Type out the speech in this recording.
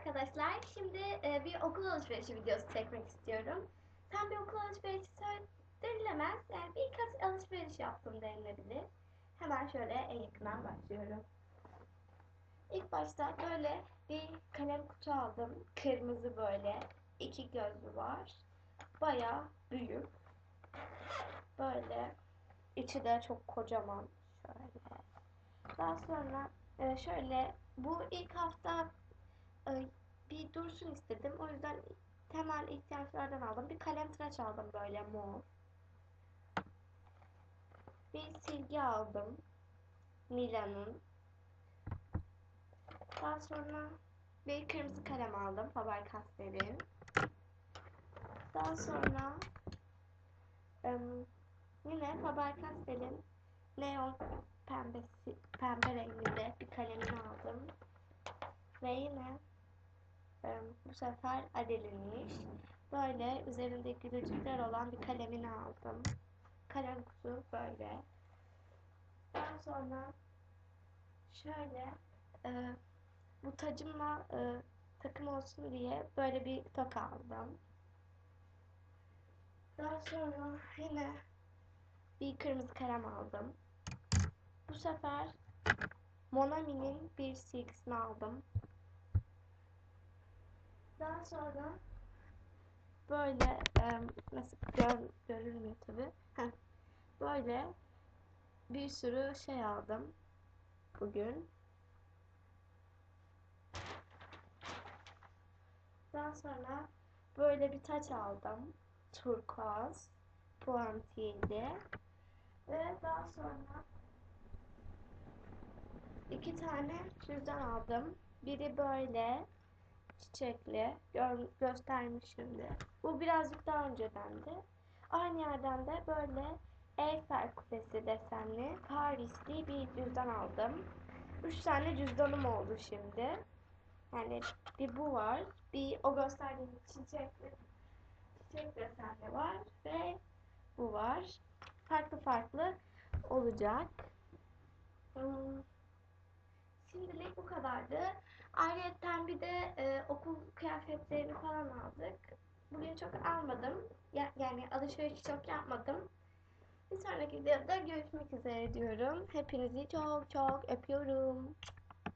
arkadaşlar. Şimdi e, bir okul alışverişi videosu çekmek istiyorum. Tam bir okul alışverişi denilemez. Yani birkaç alışveriş yaptım denilebilir. Hemen şöyle en yakından başlıyorum. İlk başta böyle bir kalem kutu aldım. Kırmızı böyle. iki gözlü var. Baya büyük. Böyle. içi de çok kocaman. Şöyle. Daha sonra e, şöyle bu ilk hafta bir dursun istedim. O yüzden temel ihtiyaçlardan aldım. Bir kalem tıraş aldım böyle mor. Bir silgi aldım. Mila'nın. Daha sonra bir kırmızı kalem aldım. Faber-Castell'in. Daha sonra yine Faber-Castell'in neon pembesi, pembe renginde bir kalemini aldım. Ve yine bu sefer Adele'nin böyle üzerinde gülücükler olan bir kalemini aldım. Kalem kutu böyle. Daha sonra şöyle e, bu tacımla e, takım olsun diye böyle bir toka aldım. Daha sonra yine bir kırmızı kalem aldım. Bu sefer Monami'nin bir silgisini aldım. Daha sonra böyle em, nasıl gör, görülmüyor tabi. Böyle bir sürü şey aldım bugün. Daha sonra böyle bir taç aldım. Turkuaz puantiyeli. Ve daha sonra iki tane cüzdan aldım. Biri böyle çiçekli. Gör, göstermişimdir. Bu birazcık daha öncedendi. Aynı yerden de böyle Eiffel Kulesi desenli Parisli bir cüzdan aldım. Üç tane cüzdanım oldu şimdi. Yani bir bu var. Bir o gösterdiğim çiçekli çiçek desenli var ve bu var. Farklı farklı olacak. Hmm. Şimdilik kadardı. Ayrıca bir de e, okul kıyafetlerini falan aldık. Bugün çok almadım. Ya- yani alışveriş çok yapmadım. Bir sonraki videoda görüşmek üzere diyorum. Hepinizi çok çok öpüyorum.